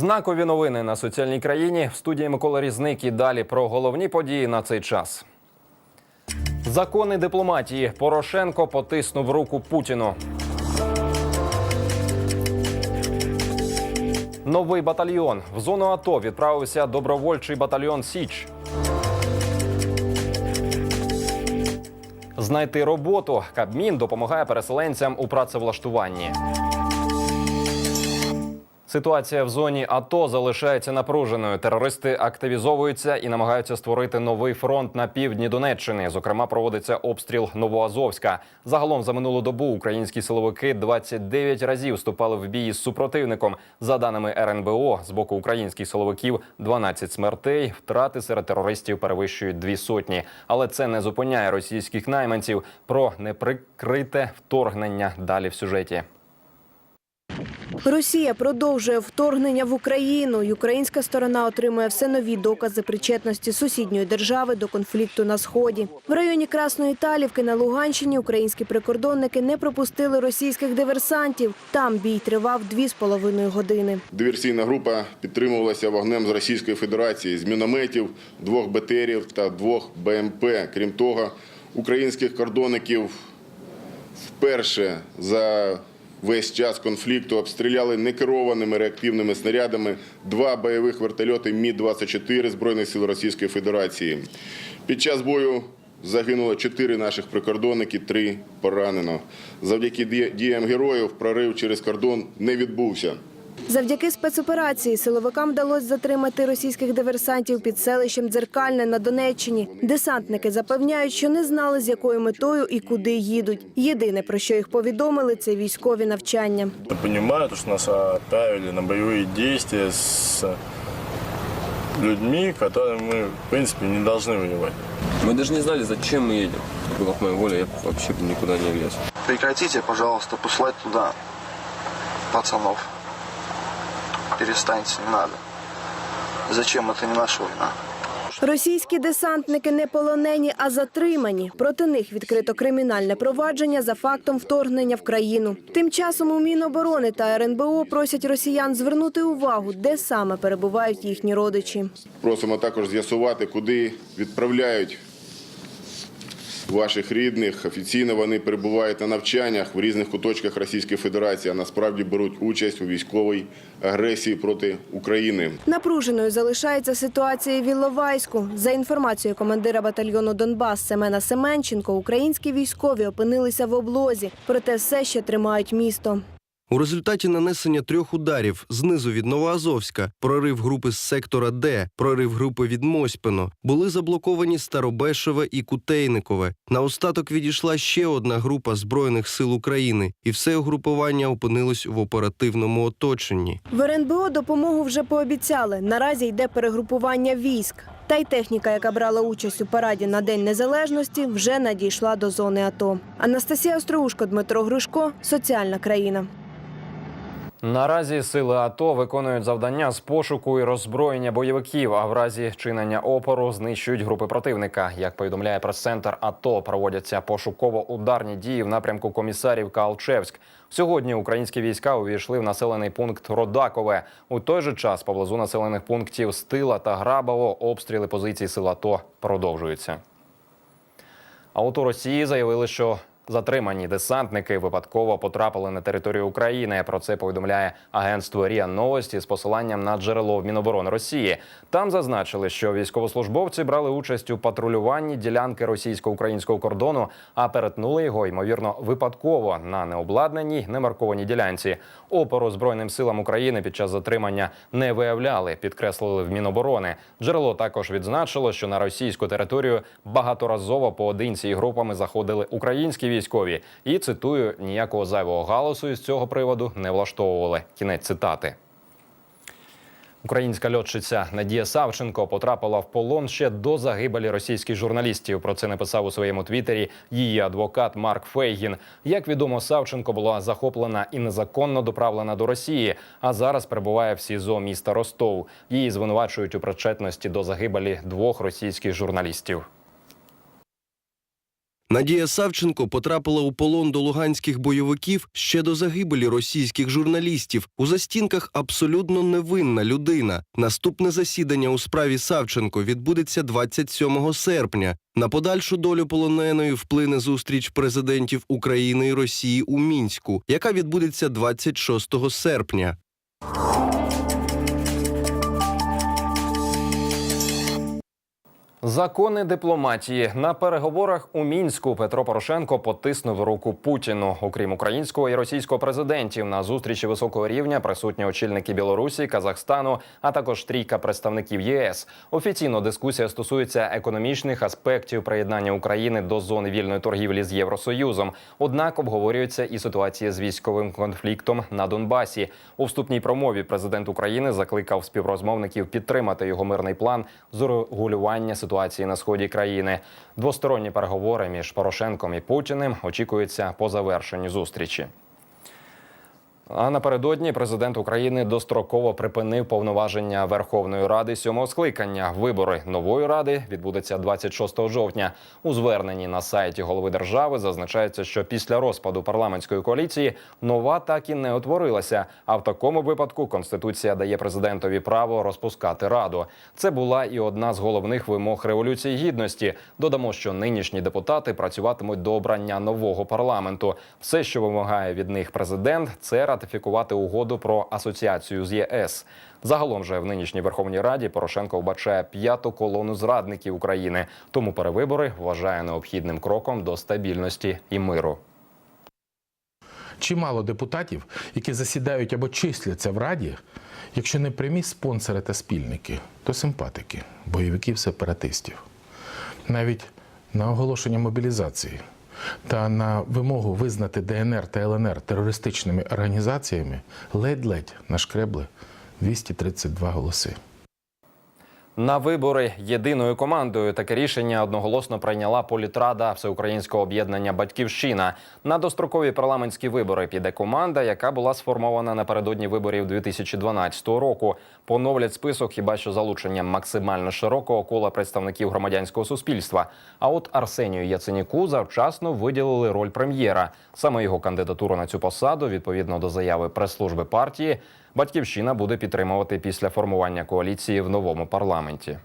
Знакові новини на соціальній країні в студії Микола Різник і далі про головні події на цей час. Закони дипломатії. Порошенко потиснув руку Путіну. Новий батальйон. В зону АТО відправився добровольчий батальйон Січ. Знайти роботу. Кабмін допомагає переселенцям у працевлаштуванні. Ситуація в зоні АТО залишається напруженою. Терористи активізовуються і намагаються створити новий фронт на півдні Донеччини. Зокрема, проводиться обстріл Новоазовська. Загалом за минулу добу українські силовики 29 разів вступали в бій з супротивником. За даними РНБО, з боку українських силовиків 12 смертей. Втрати серед терористів перевищують дві сотні. Але це не зупиняє російських найманців про неприкрите вторгнення. Далі в сюжеті. Росія продовжує вторгнення в Україну. І Українська сторона отримує все нові докази причетності сусідньої держави до конфлікту на сході. В районі Красної Талівки на Луганщині українські прикордонники не пропустили російських диверсантів. Там бій тривав дві з половиною години. Диверсійна група підтримувалася вогнем з Російської Федерації з мінометів, двох БТРів та двох БМП. Крім того, українських кордонників вперше за весь час конфлікту обстріляли некерованими реактивними снарядами два бойових вертольоти Мі-24 Збройних сил Російської Федерації. Під час бою загинуло чотири наших прикордонники, три поранено. Завдяки діям героїв прорив через кордон не відбувся. Завдяки спецоперації силовикам вдалося затримати російських диверсантів під селищем Дзеркальне на Донеччині. Десантники запевняють, що не знали, з якою метою і куди їдуть. Єдине, про що їх повідомили, це військові навчання. Я понимаю, то, что нас отправили на боевые действия с людьми, которыми мы, в принципе, не должны воевать. Мы даже не знали, зачем мы едем. Была бы моя воля, я бы вообще бы никуда не лез. Прекратите, пожалуйста, посылать туда пацанов. Перестаньте, не надо. Зачем? Это не наша война. Російські десантники не полонені, а затримані. Проти них відкрито кримінальне провадження за фактом вторгнення в країну. Тим часом у Міноборони та РНБО просять росіян звернути увагу, де саме перебувають їхні родичі. Просимо також з'ясувати, куди відправляють ваших рідних. Офіційно вони перебувають на навчаннях в різних куточках Російської Федерації, а насправді беруть участь у військовій агресії проти України. Напруженою залишається ситуація в Іловайську. За інформацією командира батальйону Донбас Семена Семенченко, українські військові опинилися в облозі, проте все ще тримають місто. У результаті нанесення трьох ударів знизу від Новоазовська, прорив групи з сектора Д, прорив групи від Мосьпино, були заблоковані Старобешеве і Кутейникове. На остаток відійшла ще одна група Збройних сил України, і все угрупування опинилось в оперативному оточенні. В РНБО допомогу вже пообіцяли. Наразі йде перегрупування військ. Та й техніка, яка брала участь у параді на День Незалежності, вже надійшла до зони АТО. Анастасія Остроушко, Дмитро Гришко, соціальна країна. Наразі сили АТО виконують завдання з пошуку і роззброєння бойовиків, а в разі чинення опору знищують групи противника. Як повідомляє прес-центр АТО, проводяться пошуково-ударні дії в напрямку комісарівка Алчевськ. Сьогодні українські війська увійшли в населений пункт Родакове. У той же час поблизу населених пунктів Стила та Грабово обстріли позицій сил АТО продовжуються. А Росії заявили, що затримані десантники випадково потрапили на територію України. Про це повідомляє агентство РІА Новості з посиланням на джерело в Міноборони Росії. Там зазначили, що військовослужбовці брали участь у патрулюванні ділянки російсько-українського кордону, а перетнули його ймовірно випадково на необладнаній немаркованій ділянці. Опору збройним силам України під час затримання не виявляли, підкреслили в Міноборони. Джерело також відзначило, що на російську територію багаторазово поодинці і групами заходили українські військові. І цитую: ніякого зайвого галасу із цього приводу не влаштовували. Кінець цитати. Українська льотчиця Надія Савченко потрапила в полон ще до загибелі російських журналістів. Про це написав у своєму твіттері її адвокат Марк Фейгін. Як відомо, Савченко була захоплена і незаконно доправлена до Росії, а зараз перебуває в СІЗО міста Ростов. Її звинувачують у причетності до загибелі двох російських журналістів. Надія Савченко потрапила у полон до луганських бойовиків ще до загибелі російських журналістів. У застінках абсолютно невинна людина. Наступне засідання у справі Савченко відбудеться 27 серпня. На подальшу долю полоненої вплине зустріч президентів України і Росії у мінську, яка відбудеться 26 серпня. Закони дипломатії на переговорах у мінську Петро Порошенко потиснув руку Путіну. Окрім українського і російського президентів, на зустрічі високого рівня присутні очільники Білорусі, Казахстану, а також трійка представників ЄС. Офіційно дискусія стосується економічних аспектів приєднання України до зони вільної торгівлі з Євросоюзом. Однак обговорюється і ситуація з військовим конфліктом на Донбасі. У вступній промові президент України закликав співрозмовників підтримати його мирний план з урегулювання ситуації на сході країни. Двосторонні переговори між Порошенком і Путіним очікуються по завершенню зустрічі. А напередодні президент України достроково припинив повноваження Верховної Ради сьомого скликання. Вибори нової ради відбудуться 26 жовтня. У зверненні на сайті голови держави зазначається, що після розпаду парламентської коаліції нова так і не утворилася. А в такому випадку конституція дає президентові право розпускати раду. Це була і одна з головних вимог революції гідності. Додамо, що нинішні депутати працюватимуть до обрання нового парламенту. Все, що вимагає від них президент, це ратифікувати угоду про асоціацію з ЄС. Загалом же в нинішній Верховній Раді Порошенко вбачає п'яту колону зрадників України. Тому перевибори вважає необхідним кроком до стабільності і миру. Чимало депутатів, які засідають або числяться в Раді, якщо не прямі спонсори та спільники, то симпатики, бойовиків сепаратистів. Навіть на оголошення мобілізації та на вимогу визнати ДНР та ЛНР терористичними організаціями ледь-ледь нашкребли 232 голоси. На вибори єдиною командою таке рішення одноголосно прийняла політрада Всеукраїнського об'єднання Батьківщина. На дострокові парламентські вибори піде команда, яка була сформована напередодні виборів 2012 року. Поновлять список хіба що залученням максимально широкого кола представників громадянського суспільства. А от Арсенію Яценюку завчасно виділили роль прем'єра. Саме його кандидатуру на цю посаду, відповідно до заяви прес-служби партії, Батьківщина буде підтримувати після формування коаліції в новому парламенті.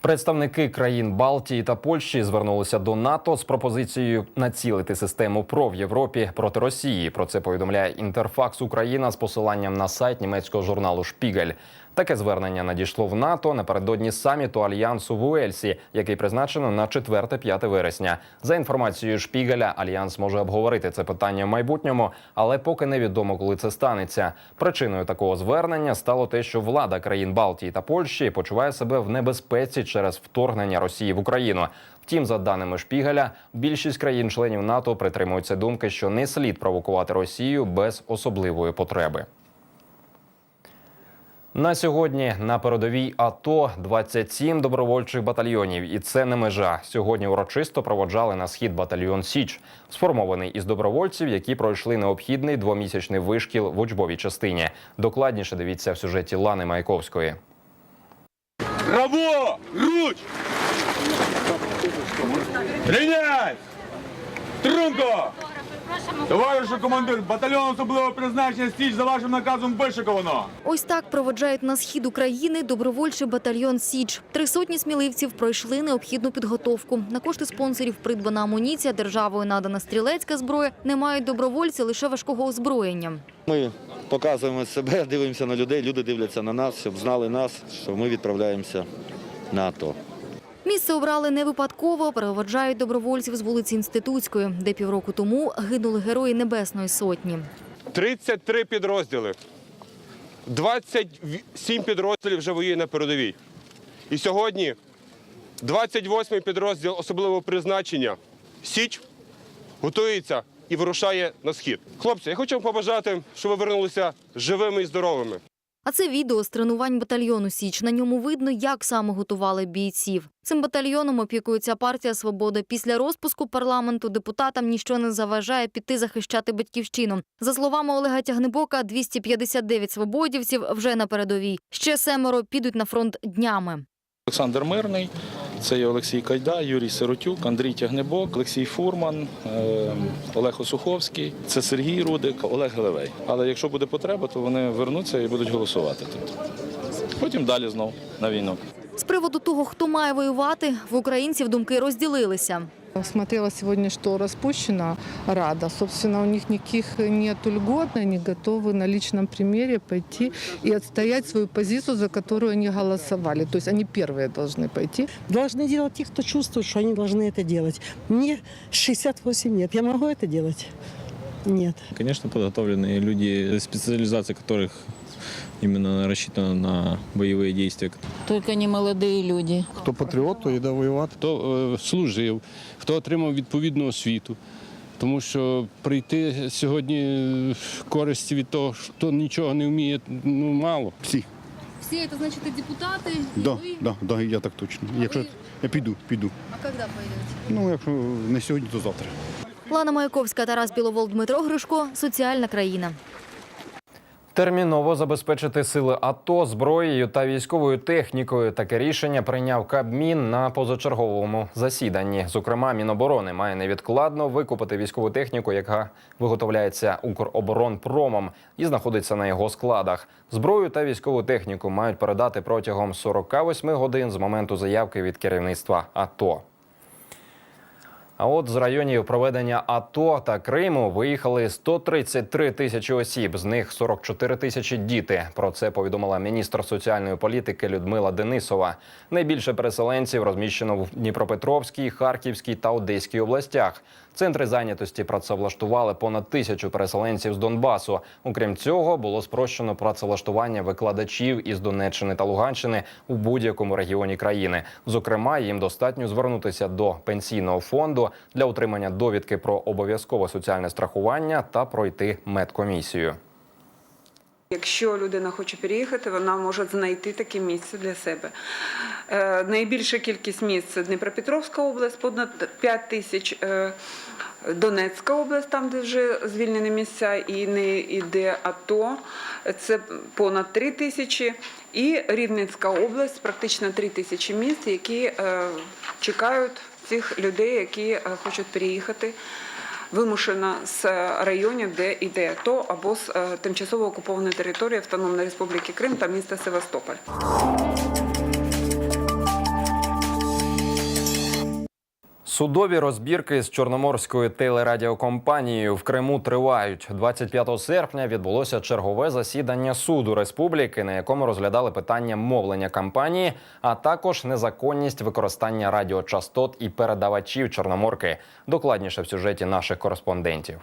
Представники країн Балтії та Польщі звернулися до НАТО з пропозицією націлити систему ПРО в Європі проти Росії. Про це повідомляє Інтерфакс Україна з посиланням на сайт німецького журналу Шпігель. Таке звернення надійшло в НАТО напередодні саміту альянсу в Уельсі, який призначено на 4-5 вересня. За інформацією Шпігеля, альянс може обговорити це питання в майбутньому, але поки невідомо, коли це станеться. Причиною такого звернення стало те, що влада країн Балтії та Польщі почуває себе в небезпеці через вторгнення Росії в Україну. Втім, за даними Шпігеля, більшість країн-членів НАТО притримуються думки, що не слід провокувати Росію без особливої потреби. На сьогодні на передовій АТО 27 добровольчих батальйонів, і це не межа. Сьогодні урочисто проводжали на схід батальйон Січ, сформований із добровольців, які пройшли необхідний двомісячний вишкіл в учбовій частині. Докладніше дивіться в сюжеті Лани Маяковської. Браво! Руч! Рівняй! Струнко! Товаришу командир, батальйон особливого призначення Січ за вашим наказом вишиковано. Ось так проводжають на схід України добровольчий батальйон Січ. Три сотні сміливців пройшли необхідну підготовку. На кошти спонсорів придбана амуніція, державою надана стрілецька зброя. Не мають добровольці лише важкого озброєння. Ми показуємо себе, дивимося на людей, люди дивляться на нас, щоб знали нас, що ми відправляємося на АТО. Місце обрали не випадково. Переводжають добровольців з вулиці Інститутської, де півроку тому гинули герої Небесної Сотні. 33 підрозділи. 27 підрозділів вже воює на передовій. І сьогодні 28-й підрозділ особливого призначення Січ готується і вирушає на схід. Хлопці, я хочу вам побажати, щоб ви вернулися живими і здоровими. А це відео з тренувань батальйону Січ. На ньому видно, як саме готували бійців. Цим батальйоном опікується партія Свобода. Після розпуску парламенту депутатам ніщо не заважає піти захищати батьківщину. За словами Олега Тягнебока, 259 свободівців вже на передовій. Ще семеро підуть на фронт днями. Олександр Мирний, це є Олексій Кайда, Юрій Сиротюк, Андрій Тягнебок, Олексій Фурман, е, Олег Осуховський, це Сергій Рудик, Олег Гелевей. Але якщо буде потреба, то вони вернуться і будуть голосувати тут. Потім далі знов на війну. З приводу того, хто має воювати, в українців думки розділилися. Смотрела сегодня, что распущена Рада. Собственно, у них никаких нет льгот, они готовы на личном примере пойти и отстоять свою позицию, за которую они голосовали. То есть они первые должны пойти. Должны делать те, кто чувствует, что они должны это делать. Мне 68 лет. Я могу это делать? Нет. Конечно, подготовленные люди, специализация которых именно рассчитана на боевые действия. Только не молодые люди. Хто патріот, то йде воювати. Хто е, служив, хто отримав відповідну освіту. Тому що прийти сьогодні е, користі від того, хто нічого не вміє, ну мало. Всі. Всі це значить депутати. Да, да, да, я так точно. Якщо я піду, піду. А коли поїдете? Ну, якщо не сьогодні, то завтра. Лана Маяковська, Тарас Біловол, Дмитро Гришко. Соціальна країна. Терміново забезпечити сили АТО зброєю та військовою технікою. Таке рішення прийняв Кабмін на позачерговому засіданні. Зокрема, Міноборони має невідкладно викупити військову техніку, яка виготовляється Укроборонпромом і знаходиться на його складах. Зброю та військову техніку мають передати протягом 48 годин з моменту заявки від керівництва АТО. А от з районів проведення АТО та Криму виїхали 133 тисячі осіб, з них 44 тисячі діти. Про це повідомила міністр соціальної політики Людмила Денисова. Найбільше переселенців розміщено в Дніпропетровській, Харківській та Одеській областях. Центри зайнятості працевлаштували понад тисячу переселенців з Донбасу. Окрім цього, було спрощено працевлаштування викладачів із Донеччини та Луганщини у будь-якому регіоні країни. Зокрема, їм достатньо звернутися до пенсійного фонду для отримання довідки про обов'язкове соціальне страхування та пройти медкомісію. Якщо людина хоче переїхати, вона може знайти таке місце для себе. Е, найбільша кількість місць Дніпропетровська область, понад 5 тисяч. Е, Донецька область, там де вже звільнені місця і не йде АТО, це понад 3 тисячі. І Рівненська область, практично 3 тисячі місць, які е, чекають цих людей, які е, хочуть переїхати вимушено з районів, де йде то або з е, тимчасово окупованої території Автономної Республіки Крим та міста Севастополь. Судові розбірки з чорноморською телерадіокомпанією в Криму тривають. 25 серпня відбулося чергове засідання суду республіки, на якому розглядали питання мовлення кампанії, а також незаконність використання радіочастот і передавачів Чорноморки. Докладніше в сюжеті наших кореспондентів.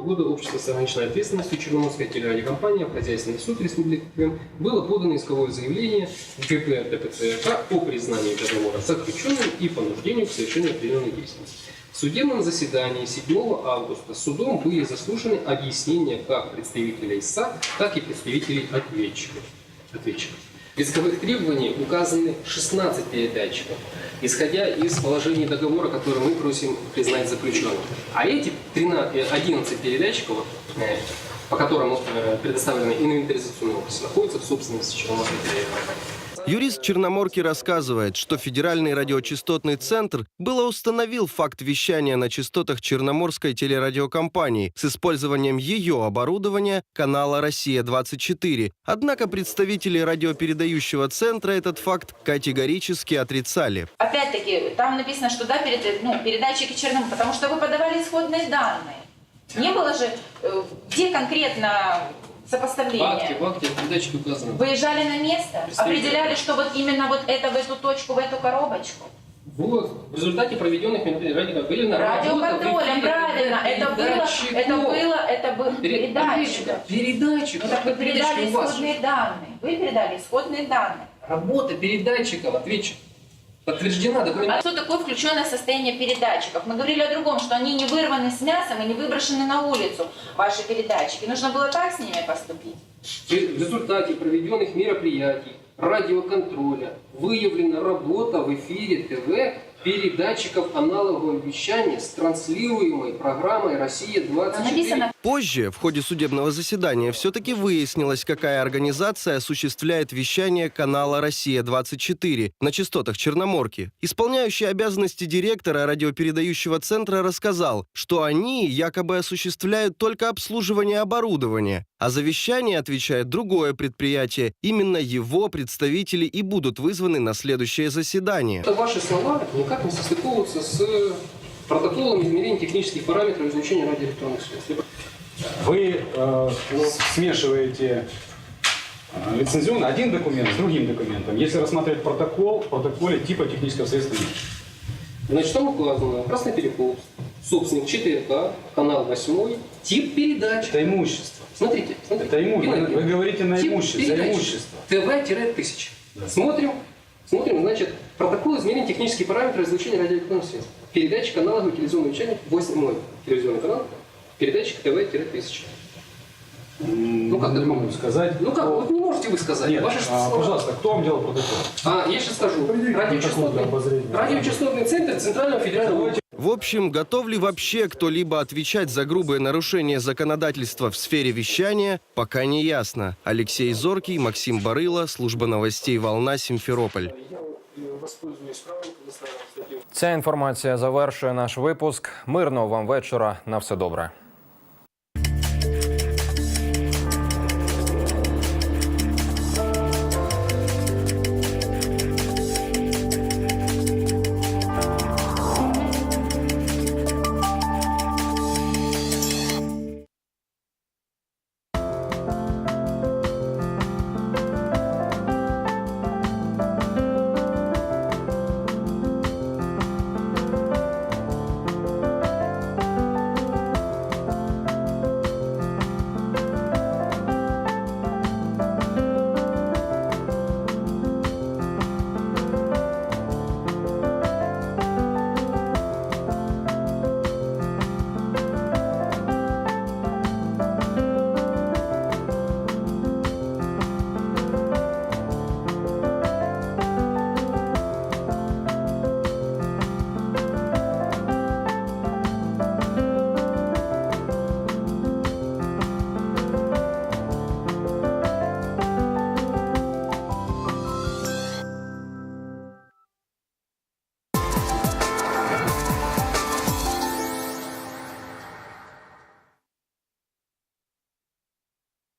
Года общество с ограниченной ответственностью Черноморская телерадиокомпания в Хозяйственный суд Республики Крым было подано исковое заявление ГП ДПЦРК о признании договора заключенным и понуждению к совершению определенных действий. В судебном заседании 7 августа судом были заслушаны объяснения как представителей СА, так и представителей ответчиков. ответчиков. В исковых требований указаны 16 передатчиков, исходя из положений договора, который мы просим признать заключенным. А эти 13, э, 11 передатчиков, э, по которым э, предоставлены инвентаризационные описи, находятся в собственности Черноморской телерадиокомпании. Юрист Черноморки рассказывает, что Федеральный радиочастотный центр было установил факт вещания на частотах Черноморской телерадиокомпании с использованием ее оборудования канала «Россия-24». Однако представители радиопередающего центра этот факт категорически отрицали. Опять-таки, там написано, что да, перед, ну, передатчики Черноморского, потому что вы подавали исходные данные. Не было же, э, где конкретно В сопоставление? акте, в акте передатчики указаны. Выезжали на место, определяли, что вот именно вот это в эту точку, в эту коробочку. Вот, в результате проведенных мероприятий радиоконтролем Радиоконтролем, правильно, это было, это было, это был передатчик. Передатчик. Ну, так вы передали исходные данные. Вы передали исходные данные. Работа передатчиков, ответчик. Подтверждена А документально. что такое включенное состояние передатчиков? Мы говорили о другом, что они не вырваны с мясом и не выброшены на улицу, ваши передатчики. Нужно было так с ними поступить? В результате проведенных мероприятий радиоконтроля выявлена работа в эфире ТВ передатчиков аналогового вещания с транслируемой программой «Россия-24». Написано Позже, в ходе судебного заседания, все-таки выяснилось, какая организация осуществляет вещание канала «Россия-24» на частотах Черноморки. Исполняющий обязанности директора радиопередающего центра рассказал, что они якобы осуществляют только обслуживание оборудования, а за вещание отвечает другое предприятие. Именно его представители и будут вызваны на следующее заседание. Это ваши слова никак не состыковываются с протоколом измерения технических параметров излучения радиоэлектронных средств. Вы э, смешиваете э, лицензионный один документ с другим документом. Если рассматривать протокол, в протоколе типа технического средства нет. Значит, там указано красный перекоп, собственник 4К, канал 8, тип передач. Это имущество. Смотрите, смотрите. Это имущество. Геннадий, Вы говорите на тип имущество, за передач. имущество. ТВ-1000. Смотрим, смотрим, значит, протокол измерения технические параметры излучения радиоэлектронных средств. Передатчик аналоговый телевизионный вещание, 8 телевизионный канал, передатчик ТВ-1000. Ну как не могу сказать. Ну как, вот не можете вы сказать. Нет, Ваши а, пожалуйста, кто вам делал протокол? А, я сейчас скажу. Радиочастотный, радиочастотный центр Центрального федерального В общем, готов ли вообще кто-либо отвечать за грубое нарушение законодательства в сфере вещания, пока не ясно. Алексей Зоркий, Максим Барыла, служба новостей «Волна», Симферополь. Ця інформація завершує наш випуск. Мирного вам вечора. На все добре.